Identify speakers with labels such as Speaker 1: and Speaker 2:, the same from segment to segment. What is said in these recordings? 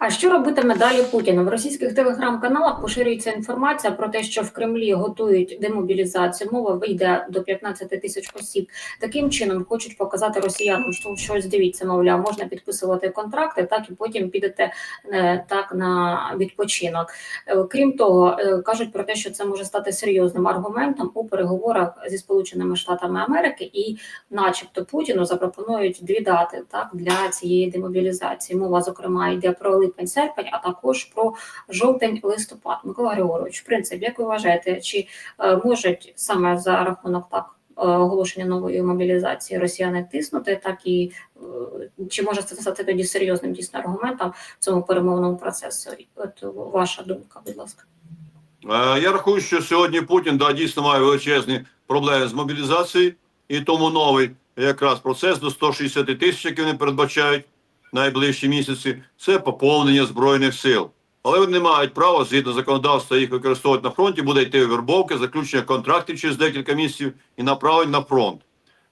Speaker 1: А що робитиме далі Путін? В російських телеграм-каналах поширюється інформація про те, що в Кремлі готують демобілізацію. Мова вийде до 15 тисяч осіб. Таким чином хочуть показати росіянам, що щось дивіться, мовляв, можна підписувати контракти, так і потім підете е, так на відпочинок. Е, Крім того, е, кажуть про те, що це може стати серйозним аргументом у переговорах зі Сполученими Штатами Америки, і, начебто, Путіну запропонують дві дати так для цієї демобілізації. Мова зокрема йде про липень-серпень, а також про жовтень-листопад. Микола Григорович, в принципі, як ви вважаєте, чи е, можуть саме за рахунок так е, оголошення нової мобілізації росіяни тиснути, так і е, чи може це стати тоді серйозним дійсно аргументом в цьому перемовному процесі? От ваша думка, будь ласка.
Speaker 2: Я рахую, що сьогодні Путін да, дійсно має величезні проблеми з мобілізацією, і тому новий якраз процес до 160 тисяч, який вони передбачають найближчі місяці, це поповнення збройних сил. Але вони не мають права згідно законодавства їх використовувати на фронті, буде йти вербовка, заключення контрактів через декілька місяців і направлення на фронт.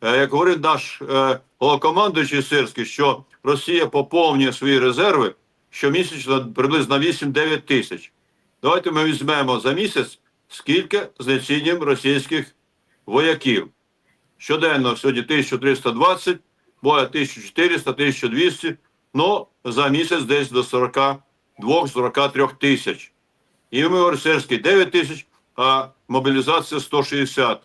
Speaker 2: Е, Як говорить наш е, Сирський, що Росія поповнює свої резерви щомісячно приблизно 8-9 тисяч. Давайте ми візьмемо за місяць, скільки знецінюємо російських вояків. Щоденно сьогодні 1320, буває 1400, 1200, ну за місяць десь до 42-43 тисяч. І говоримо, 9 тисяч, а мобілізація 160.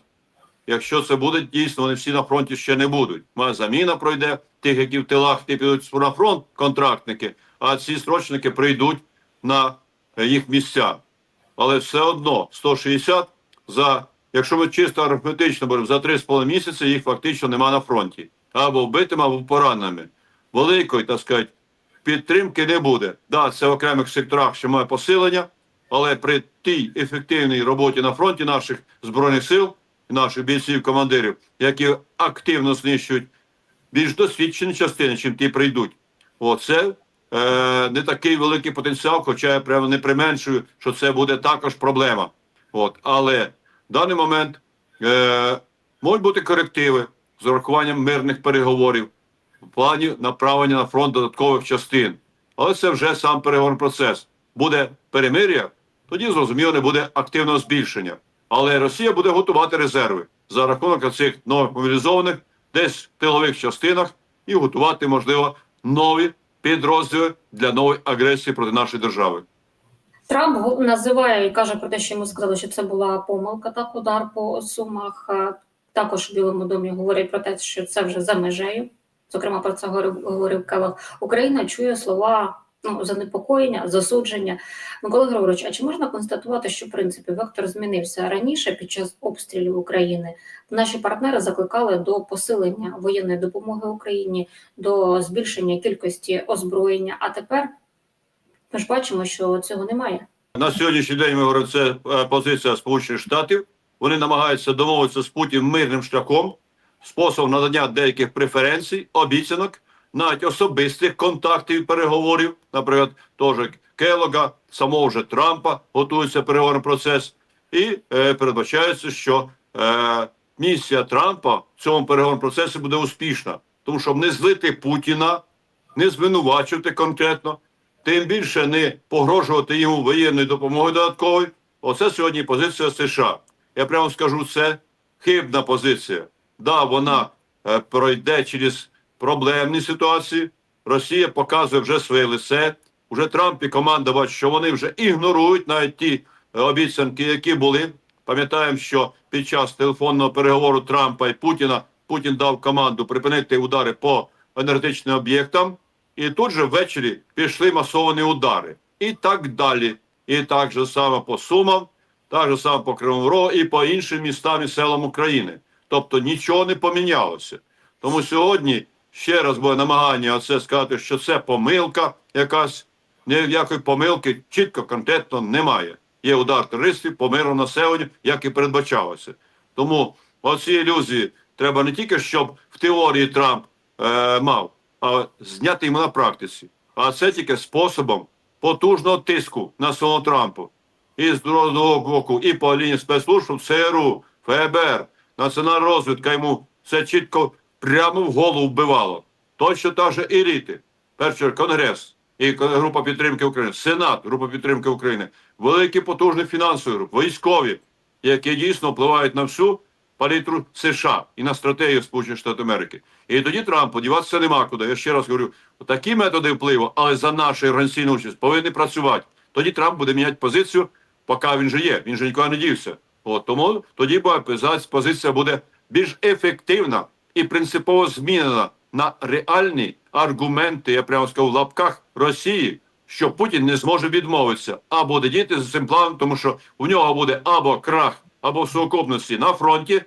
Speaker 2: Якщо це буде, дійсно, вони всі на фронті ще не будуть. Моя заміна пройде, тих, які в тилах ті підуть на фронт, контрактники, а ці срочники прийдуть на їх місця. Але все одно 160 за, якщо ми чисто арифметично беремо, за 3,5 місяці їх фактично нема на фронті. Або вбитими, або пораненими. Великої, так сказати, підтримки не буде. Да, це в окремих секторах ще має посилення, але при тій ефективній роботі на фронті наших збройних сил, наших бійців, командирів, які активно знищують більш досвідчені частини, чим ті прийдуть. Оце е, не такий великий потенціал, хоча я прямо не применшую, що це буде також проблема. От, але в даний момент е, можуть бути корективи з урахуванням мирних переговорів плані направлення на фронт додаткових частин. Але це вже сам переговорний процес. Буде перемир'я, тоді зрозуміло не буде активного збільшення. Але Росія буде готувати резерви за рахунок цих нових мобілізованих десь в тилових частинах і готувати, можливо, нові підрозділи для нової агресії проти нашої держави.
Speaker 1: Трамп називає і каже про те, що йому сказали, що це була помилка, так удар по сумах. Також у Білому домі говорять про те, що це вже за межею. Зокрема, про це говорив, Келлог. Україна чує слова ну, занепокоєння, засудження. Микола Григорович, а чи можна констатувати, що в принципі вектор змінився раніше під час обстрілів України? Наші партнери закликали до посилення воєнної допомоги Україні, до збільшення кількості озброєння. А тепер ми ж бачимо, що цього немає.
Speaker 2: На сьогоднішній день ми говоримо, це е, позиція Сполучених Штатів. Вони намагаються домовитися з Путіним мирним шляхом, способом надання деяких преференцій, обіцянок, навіть особистих контактів і переговорів. Наприклад, теж Келога, самого вже Трампа готується переговорний процес, і е, передбачається, що е, місія Трампа в цьому переговорному процесі буде успішна, тому що не злити Путіна, не звинувачувати конкретно, тим більше не погрожувати йому воєнною допомогою додатковою. Оце сьогодні позиція США. Я прямо скажу, це хибна позиція. Да, вона е, пройде через проблемні ситуації. Росія показує вже своє лице. Уже Трамп і команда бачать, що вони вже ігнорують навіть ті е, обіцянки, які були. Пам'ятаємо, що під час телефонного переговору Трампа і Путіна Путін дав команду припинити удари по енергетичним об'єктам. І тут же ввечері пішли масовані удари. І так далі. І так же само по Сумам, так же само по Кривому Рогу і по іншим містам і селам України. Тобто нічого не помінялося. Тому сьогодні ще раз буде намагання оце сказати, що це помилка якась. Ніякої помилки чітко, конкретно немає. Є удар терористів по миру населенню, як і передбачалося. Тому оці ілюзії треба не тільки, щоб в теорії Трамп е, мав, а зняти йому на практиці. А це тільки способом потужного тиску на самого Трампу. І з другого боку, і по лінії спецслужб, ЦРУ, ФБР, Національна розвідка йому це чітко прямо в голову вбивало. Точно так же еліти. Перший Конгрес, і група підтримки України, Сенат, група підтримки України, великі потужні фінансові групи, військові, які дійсно впливають на всю палітру США і на стратегію Сполучених Штатів Америки. І тоді Трамп подіватися нема куди. Я ще раз говорю, такі методи впливу, але за нашу організаційну участь повинні працювати. Тоді Трамп буде міняти позицію, поки він же є. Він же нікуди не дівся. От тому тоді позиція буде більш ефективна і принципово змінена на реальні аргументи, я прямо сказав, в лапках Росії, що Путін не зможе відмовитися або буде діяти за цим планом, тому що у нього буде або крах, або в сукупності на фронті,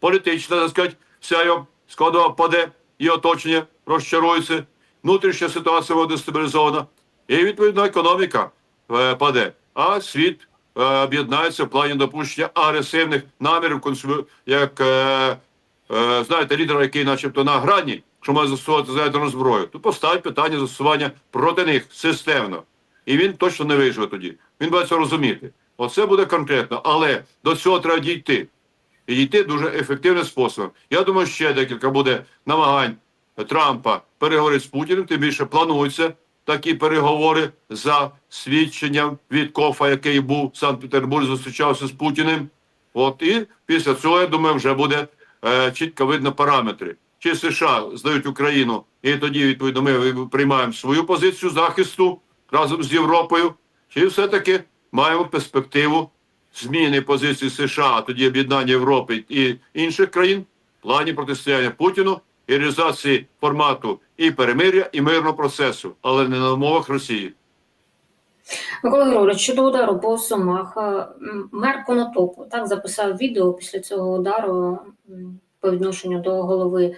Speaker 2: політична, так сказати, вся його складова паде і оточення розчарується, внутрішня ситуація буде дестабілізована, і відповідно економіка е, паде. А світ е, об'єднається в плані допущення агресивних намірів, як е, е, знаєте, лідера, який начебто на грані, що має застосувати ядерну зброю, то поставить питання застосування проти них системно. І він точно не виживе тоді. Він буде це розуміти. Оце буде конкретно, але до цього треба дійти. І дійти дуже ефективним способом. Я думаю, ще декілька буде намагань Трампа переговорити з Путіним, тим більше плануються такі переговори за свідченням від Кофа, який був в Санкт-Петербурзі, зустрічався з Путіним. От і після цього, я думаю, вже буде е, чітко видно параметри. Чи США здають Україну, і тоді, відповідно, ми приймаємо свою позицію захисту разом з Європою, чи все-таки маємо перспективу зміни позиції США, тоді об'єднання Європи і інших країн в плані протистояння Путіну і реалізації формату і перемир'я, і мирного процесу, але не на умовах Росії.
Speaker 1: Микола Григорович, щодо удару по Сумах, мер Конотопу так записав відео після цього удару по відношенню до голови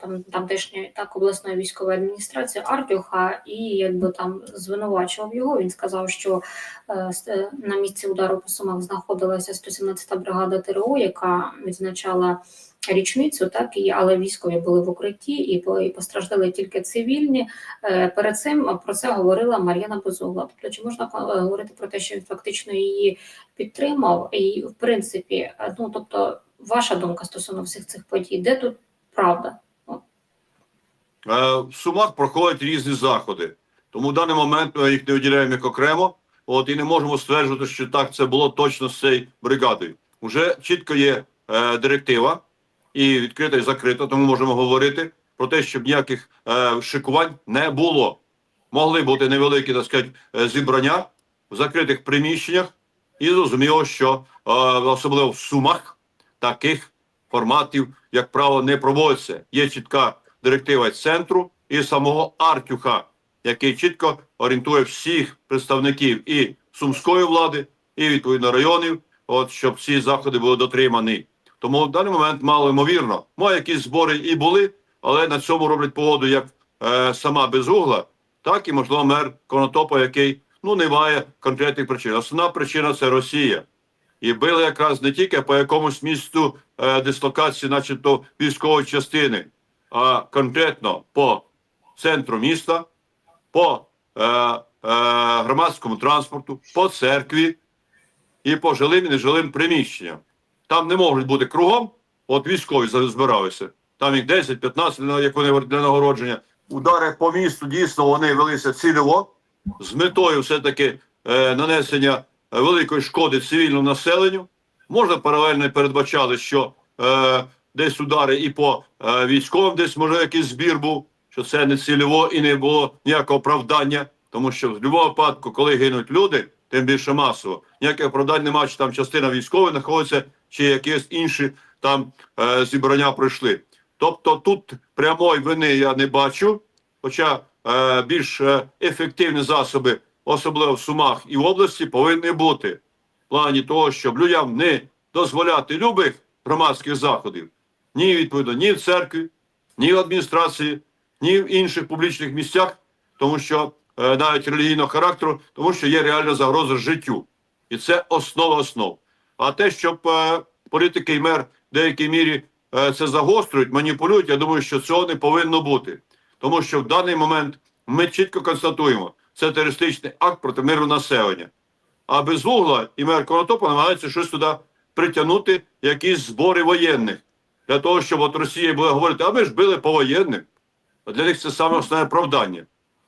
Speaker 1: там тамтешньої так обласної військової адміністрації Артюха, і якби там звинувачував його. Він сказав, що е, е, на місці удару по Сумах знаходилася 117-та бригада ТРО, яка відзначала річницю, так і але військові були в укритті, і, і постраждали тільки цивільні. Е, Перед цим про це говорила Мар'яна Безугла. Тобто, чи можна е, говорити про те, що він фактично її підтримав? І в принципі, е, ну тобто, ваша думка стосовно всіх цих подій, де тут правда?
Speaker 2: Е, В Сумах проходять різні заходи, тому в даний момент ми їх не виділяємо як окремо. От і не можемо стверджувати, що так це було точно з цією бригадою. Уже чітко є е, директива і відкрита і закрита, тому можемо говорити про те, щоб ніяких е, шикувань не було. Могли бути невеликі, так сказати, е, зібрання в закритих приміщеннях, і зрозуміло, що е, особливо в Сумах таких форматів, як правило, не проводиться. Є чітка директива центру і самого Артюха, який чітко орієнтує всіх представників і сумської влади, і відповідно районів, от щоб ці заходи були дотримані. Тому в даний момент мало ймовірно. Може, якісь збори і були, але на цьому роблять погоду як е, сама безугла, так і можливо мер Конотопа, який ну не має конкретних причин. Основна причина це Росія. І били якраз не тільки по якомусь місту дислокації, начебто військової частини, а конкретно по центру міста, по е, е, громадському транспорту, по церкві і по жилим і нежилим приміщенням. Там не можуть бути кругом, от військові збиралися. Там їх 10-15, як вони для нагородження. Удари по місту дійсно вони велися цільово з метою все-таки е, нанесення е, великої шкоди цивільному населенню. Можна паралельно і передбачали, що е, десь удари і по е, військовим, десь може якийсь збір був, що це не цільово і не було ніякого оправдання, тому що в будь-якому випадку, коли гинуть люди, тим більше масово, ніяких оправдань немає, чи там частина військових знаходиться, чи якісь інші там е, зібрання пройшли. Тобто тут прямої вини я не бачу, хоча е, більш е, ефективні засоби, особливо в Сумах і в області, повинні бути плані того, щоб людям не дозволяти любих громадських заходів, ні відповідно, ні в церкві, ні в адміністрації, ні в інших публічних місцях, тому що е, навіть релігійного характеру, тому що є реальна загроза життю. І це основа основ. А те, щоб е, політики і мер в деякій мірі е, це загострюють, маніпулюють, я думаю, що цього не повинно бути. Тому що в даний момент ми чітко констатуємо, це терористичний акт проти миру населення. А безугла і мер Конотопа щось туди притягнути, якісь збори воєнних, для того, щоб от Росія буде говорити, а ми ж били по. А для них це саме основне оправдання.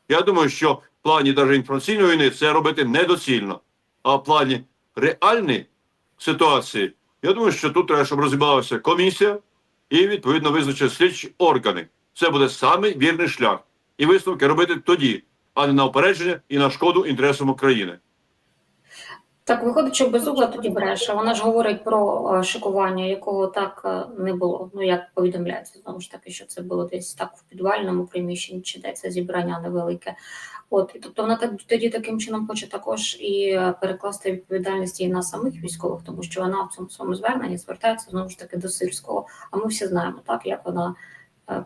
Speaker 2: Я думаю, що в плані навіть інформаційної війни це робити недоцільно. А в плані реальної ситуації, я думаю, що тут треба, щоб розібралася комісія і відповідно визначили слідчі органи. Це буде самий вірний шлях. І висновки робити тоді, а не на опередження і на шкоду інтересам України.
Speaker 1: Так, виходить, що безугла тоді бреше. Вона ж говорить про е, шикування, якого так е, не було. Ну як повідомляється знову ж таки, що це було десь так в підвальному приміщенні, чи де це зібрання невелике. От і тобто вона так тоді таким чином хоче також і е, перекласти відповідальність і на самих військових, тому що вона в цьому своєму зверненні звертається знову ж таки до сирського. А ми всі знаємо, так як вона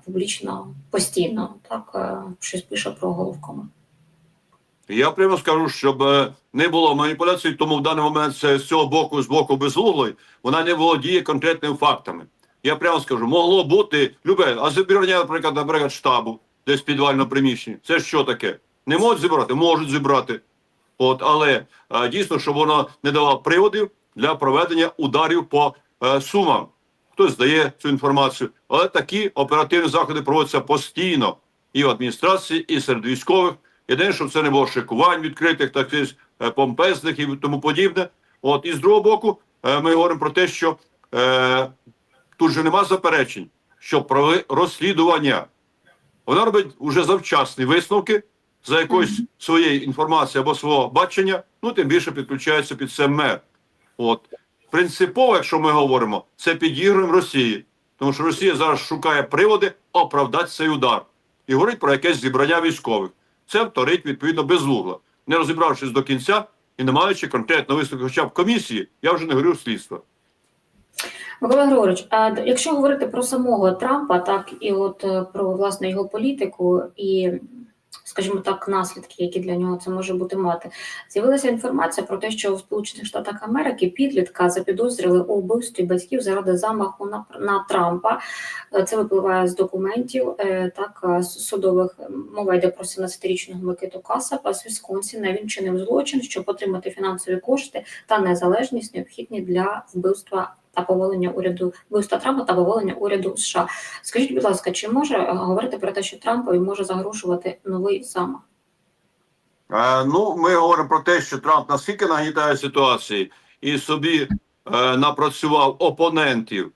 Speaker 1: публічно постійно так щось пише про головкому.
Speaker 2: Я прямо скажу, щоб е, не було маніпуляцій, тому в даний момент з цього боку, з боку безуглої, вона не володіє конкретними фактами. Я прямо скажу, могло бути любе, а зібрання, наприклад, наприклад, штабу, десь в підвальному приміщенні. Це що таке? Не можуть зібрати, можуть зібрати. От, але е, дійсно, щоб воно не давало приводів для проведення ударів по е, сумам. Хтось здає цю інформацію, але такі оперативні заходи проводяться постійно і в адміністрації, і серед військових. Єдине, щоб це не було шикувань відкритих, таких е, помпезних і тому подібне. От і з другого боку, е, ми говоримо про те, що е, тут же нема заперечень, що провели розслідування. Вона робить уже завчасні висновки за якоюсь своєю інформацією або свого бачення, ну тим більше підключається під це мер. От принципово, якщо ми говоримо, це підігруємо Росії, тому що Росія зараз шукає приводи оправдати цей удар і говорить про якесь зібрання військових. Це вторить відповідно без вугла, не розібравшись до кінця і не маючи конкретно висновку, хоча б комісії, я вже не говорю слідства.
Speaker 1: Микола Григорович, а якщо говорити про самого Трампа, так і от е, про власне його політику і, скажімо так, наслідки, які для нього це може бути мати, з'явилася інформація про те, що в Сполучених Штатах Америки підлітка запідозрили у вбивстві батьків заради замаху на, на Трампа. Це випливає з документів, е, так е, судових мова йде про 17-річного Микиту Касапа з Вісконсіна. Він чинив злочин, щоб отримати фінансові кошти та незалежність, необхідні для вбивства та повалення уряду вбивства Трампа та повалення уряду США. Скажіть, будь ласка, чи може е, говорити про те, що Трампові може загрожувати новий замах?
Speaker 2: Е, ну, ми говоримо про те, що Трамп наскільки нагнітає ситуації і собі е, напрацював опонентів.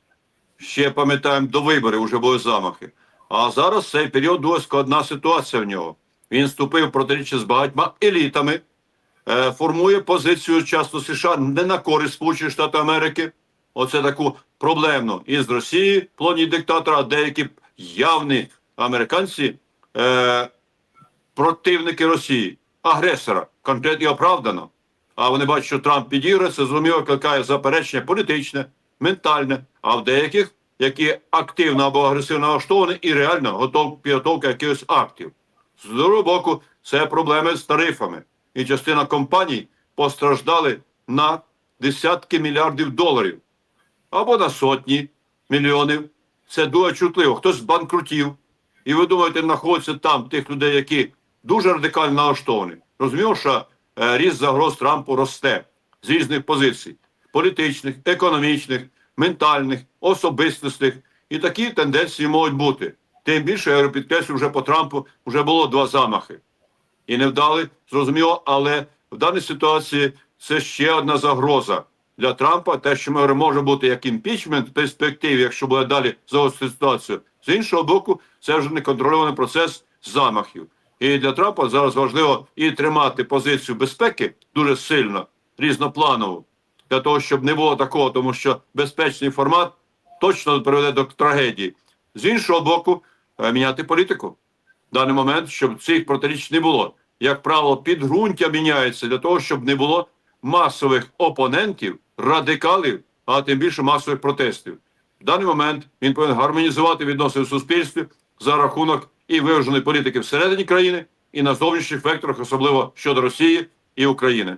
Speaker 2: Ще пам'ятаємо до виборів вже були замахи. А зараз цей період дуже складна ситуація в нього. Він вступив протиріччя з багатьма елітами, е, формує позицію часто США не на користь Сполучених Штатів Америки. Оце таку проблемну і з Росії, в плані диктатора, а деякі явні американці е, противники Росії, агресора, конкретно і оправдано. А вони бачать, що Трамп підіграє, це зрозуміло викликає заперечення політичне, ментальне, а в деяких, які активно або агресивно налаштовані і реально готов підготовка якихось актів. З другого боку, це проблеми з тарифами. І частина компаній постраждали на десятки мільярдів доларів або на сотні мільйонів. Це дуже чутливо. Хтось збанкрутів. І ви думаєте, знаходяться там тих людей, які дуже радикально налаштовані. Розуміло, що е, ріст загроз Трампу росте з різних позицій: політичних, економічних, ментальних, особистісних. І такі тенденції можуть бути. Тим більше, я підкреслю, вже по Трампу вже було два замахи. І не вдали, зрозуміло, але в даній ситуації це ще одна загроза для Трампа. Те, що ми може бути як імпічмент в перспективі, якщо буде далі загострити ситуацію. З іншого боку, це вже неконтрольований процес замахів. І для Трампа зараз важливо і тримати позицію безпеки дуже сильно, різнопланову, для того, щоб не було такого, тому що безпечний формат точно приведе до трагедії. З іншого боку, е, міняти політику в даний момент, щоб цих протиріч не було. Як правило, підґрунтя міняється для того, щоб не було масових опонентів, радикалів, а тим більше масових протестів. В даний момент він повинен гармонізувати відносини в суспільстві за рахунок і виваженої політики всередині країни, і на зовнішніх векторах, особливо щодо Росії і України.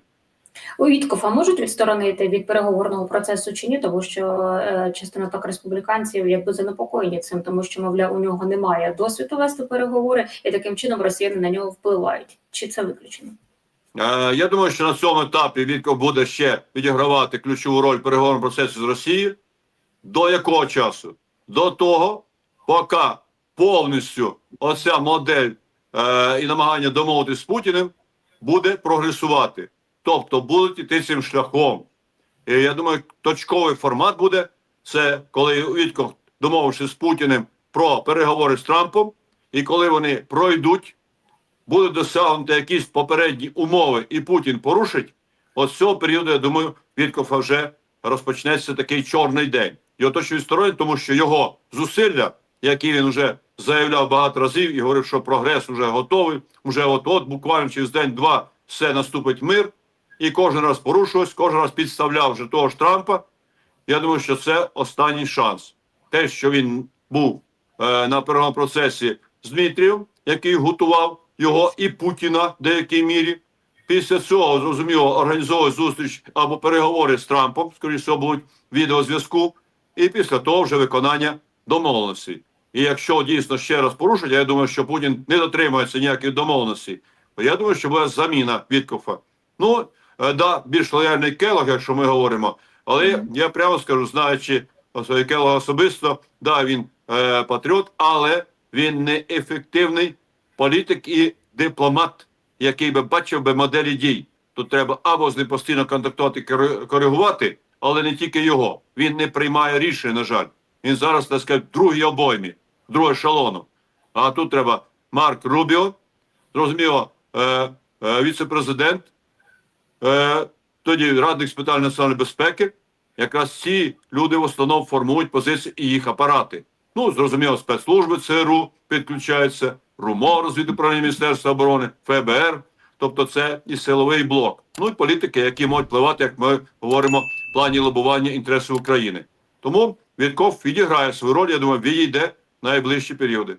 Speaker 1: У Віткофа можуть відсторонити від переговорного процесу чи ні, тому що е, частина так республіканців якби занепокоєні цим, тому що, мовляв, у нього немає досвіду вести переговори, і таким чином росіяни на нього впливають. Чи це виключено?
Speaker 2: Е, я думаю, що на цьому етапі Вітков буде ще відігравати ключову роль в переговорному процесі з Росією. До якого часу? До того, поки повністю оця модель е, і намагання домовитися з Путіним буде прогресувати. Тобто будуть іти цим шляхом. І я думаю, точковий формат буде це коли Вітков, домовившись з Путіним про переговори з Трампом, і коли вони пройдуть, будуть досягнути якісь попередні умови, і Путін порушить. От з цього періоду, я думаю, Віткофа вже розпочнеться такий чорний день. Його точно відсторонять, тому що його зусилля, які він вже заявляв багато разів і говорив, що прогрес вже готовий, вже от-от, буквально через день-два все наступить мир, і кожен раз порушувався, кожен раз підставляв вже того ж Трампа. Я думаю, що це останній шанс. Те, що він був е, на першому процесі з Дмитрієм, який готував його і Путіна в деякій мірі. Після цього, зрозуміло, організовує зустріч або переговори з Трампом, скоріше всього, будуть відеозв'язку, і після того вже виконання домовленостей. І якщо дійсно ще раз порушить, я думаю, що Путін не дотримується ніяких домовленостей, то я думаю, що буде заміна Віткофа. Ну, е, да, більш лояльний Келог, якщо ми говоримо, але я прямо скажу, знаючи Келога особисто, да, він е, патріот, але він не ефективний політик і дипломат, який би бачив би моделі дій. Тут треба або з ним постійно контактувати, кори- коригувати, але не тільки його. Він не приймає рішення, на жаль. Він зараз, так сказати, в другій обоймі, в другій ешелону. А тут треба Марк Рубіо, зрозуміло, е, е, віце-президент, е, тоді радник з питань національної безпеки. Якраз ці люди в основному формують позиції і їх апарати. Ну, зрозуміло, спецслужби ЦРУ підключаються, РУМО, розвідуправління Міністерства оборони, ФБР. Тобто це і силовий блок. Ну і політики, які можуть впливати, як ми говоримо, в плані лобування інтересів України. Тому Вітков відіграє свою роль, я думаю, відійде в найближчі періоди.